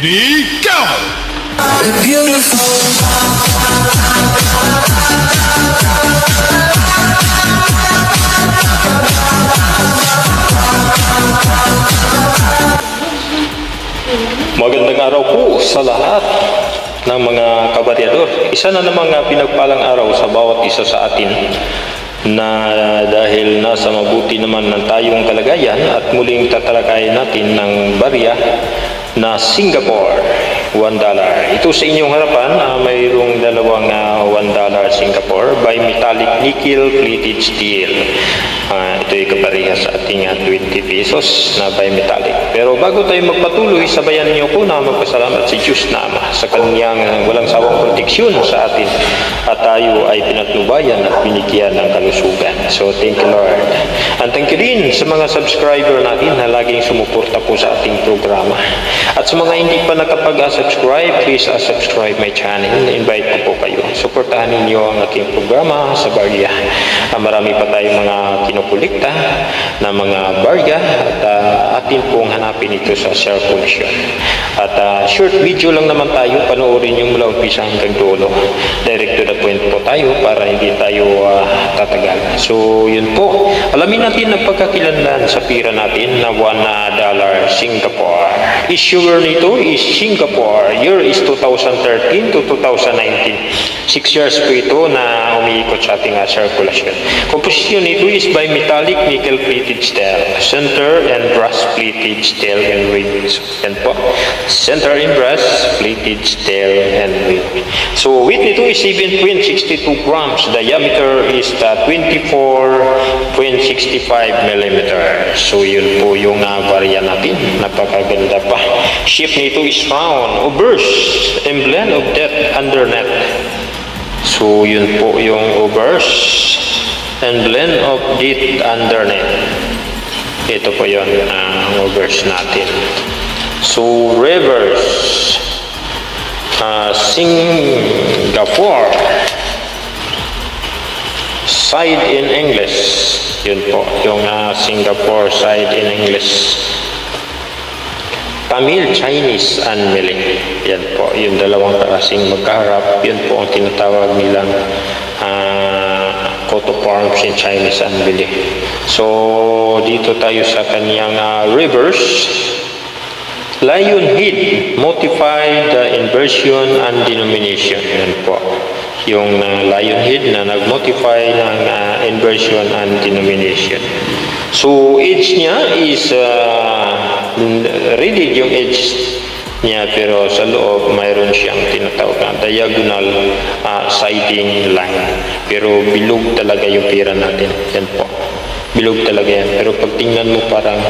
Ready, go! Magandang araw po sa lahat ng mga kabaryador. Isa na namang ah, pinagpalang araw sa bawat isa sa atin na dahil nasa mabuti naman ng tayong kalagayan at muling tatalakayin natin ng barya na Singapore, 1 dollar. Ito sa inyong harapan, ah, mayroong dalawang ah, 1 dollar Singapore by metallic nickel plated steel. Ah, ito ay kapareha sa ating ah, 20 pesos na by metallic. Pero bago tayo magpatuloy, sabayan niyo po na magpasalamat si Diyos na Ama sa kanyang walang sawang proteksyon sa atin at tayo ay pinatnubayan at binigyan ng kalusugan. So thank you Lord. And thank you din sa mga subscriber natin na laging sumuporta po sa ating programa. At sa mga hindi pa nakapag-subscribe, please uh, subscribe my channel. Invite ko po kayo. Suportahan ninyo ang aking programa sa Barya. Uh, marami pa tayong mga kinukulikta na mga Barya at uh, atin pong hanapin ito sa circulation. At uh, short video lang naman tayo, panoorin yung mula umpisa hanggang dulo. Direct to the point po tayo para hindi tayo uh, tatagal. So yun po. Alamin natin ang pagkakilanlan sa pira natin na 1 dollar Singapore. Issuer nito is Singapore. Year is 2013 to 2019. 6 years po ito na umiikot sa ating uh, circulation. Composition nito is by metallic nickel plated steel, center and brass plated steel and rings. Yan po. Center and brass plated steel and ring. So weight nito is 7.62 grams. Diameter is uh, 24.65 millimeter. So yun po yung uh, variant natin. Napakaganda pa. Shape nito is round, obverse, emblem of death undernet. So yun po yung obverse and blend of death undernet. Ito po yun ang obverse natin. So reverse uh, Singapore side in English. Yun po, yung uh, Singapore side in English. Tamil, Chinese, and Malay. Yan po, yung dalawang klaseng magkaharap. Yun po ang tinatawag nilang uh, coat of arms in Chinese and Malay. So, dito tayo sa kanyang uh, reverse. Lion head, modified uh, inversion and denomination. Yan po. Yung uh, lion head na nag-modify ng uh, inversion and denomination. So, age niya is uh, rigid yung edge niya pero sa loob mayroon siyang tinatawag na diagonal uh, siding line. Pero bilog talaga yung pira natin. Yan po. Bilog talaga yan. Pero pag tingnan mo parang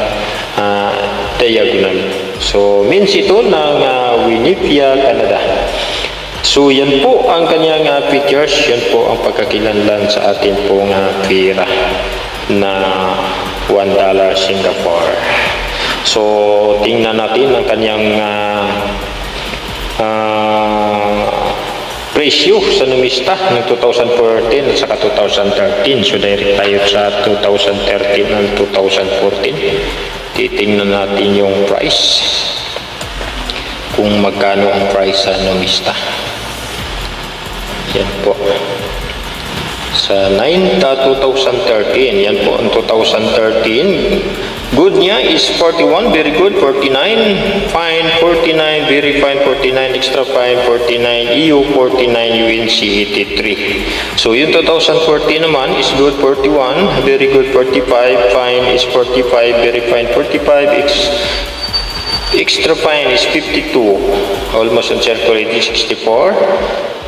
uh, diagonal. So, means ito ng uh, Winnipia, Canada. So, yan po ang kanyang uh, pictures. Yan po ang pagkakilanlan sa atin pong uh, pira na 1 dollar Singapore. So, tingnan natin ang kanyang uh, uh, presyo sa numista ng 2014 at saka 2013. So, direct tayo sa 2013 and 2014. Titingnan natin yung price. Kung magkano ang price sa numista. Yan po sa 9 uh, 2013 yan po ang 2013 good niya is 41 very good. 49 fine. 49 very fine. 49 extra fine. 49 EU 49 UNC 83 so yung 2014 naman is good. 41 very good. 45 fine. is 45 very fine. 45 ex extra fine is 52 almost on circulating 64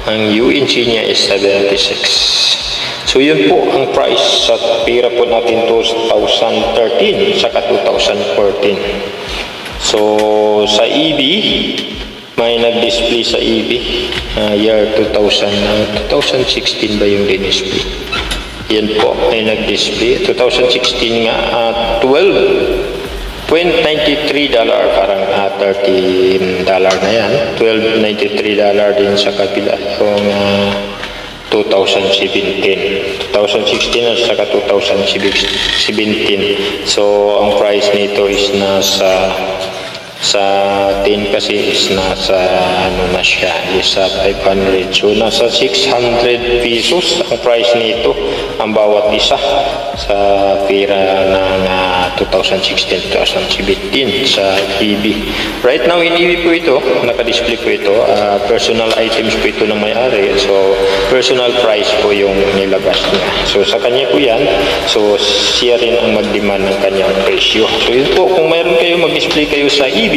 ang UNC niya is 76 So yun po ang price sa pira po natin 2013 saka 2014. So sa EB, may nag-display sa EB uh, year 2000, uh, 2016 ba yung din-display? Yan po, may nag-display. 2016 nga, uh, 12 $93 dollar parang uh, 13 dollar na yan 12.93 dollar din sa kabila yung uh, 2017 2016 at saka 2017 so ang price nito is nasa Sa 10 kasi is nasa ano na siya, isa 500. So nasa 600 pesos ang price nito ang bawat isa sa pera ng ah, 2016-2017 sa EB. Right now in EB po ito, naka-display po ito, ah, personal items po ito ng may-ari. So personal price po yung nilabas niya. So sa kanya po yan, so siya rin ang mag-demand ng kanyang presyo. So yun po, kung mayroon kayo mag-display kayo sa EB,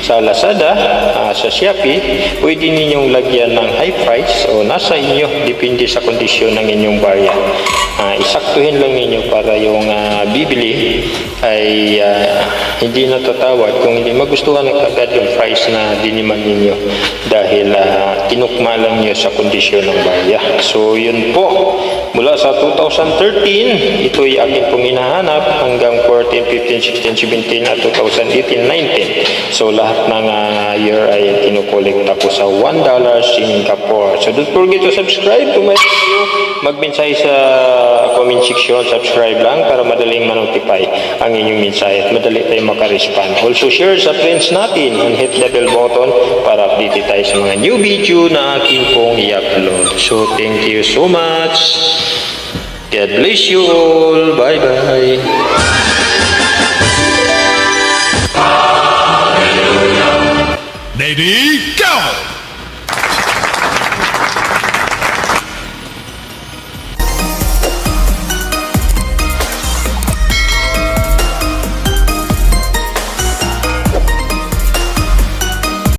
sa Lazada, ah, sa Shopee, pwede ninyong lagyan ng high price. O nasa inyo, depende sa kondisyon ng inyong barya. Ah, isaktuhin lang ninyo para yung ah, bibili ay ah, hindi natatawad kung hindi magustuhan ng agad yung price na diniman ninyo dahil ah, tinukma lang nyo sa kondisyon ng barya. So yun po, mula sa 2013, ito'y akin pong hinahanap hanggang 14, 15, 16, 17 at 2018, 19. So lahat ng ah, year ay kinukolekta ko sa $1 Singapore. So don't forget to subscribe kung mayroon kayo magmensahe sa comment section, subscribe lang para madaling manotify ang inyong mensahe at madali tayo makarespond. Also share sa friends natin and hit the bell button para update tayo sa mga new video na aking pong i-upload. So thank you so much. God bless you all. Bye-bye. Lady, go!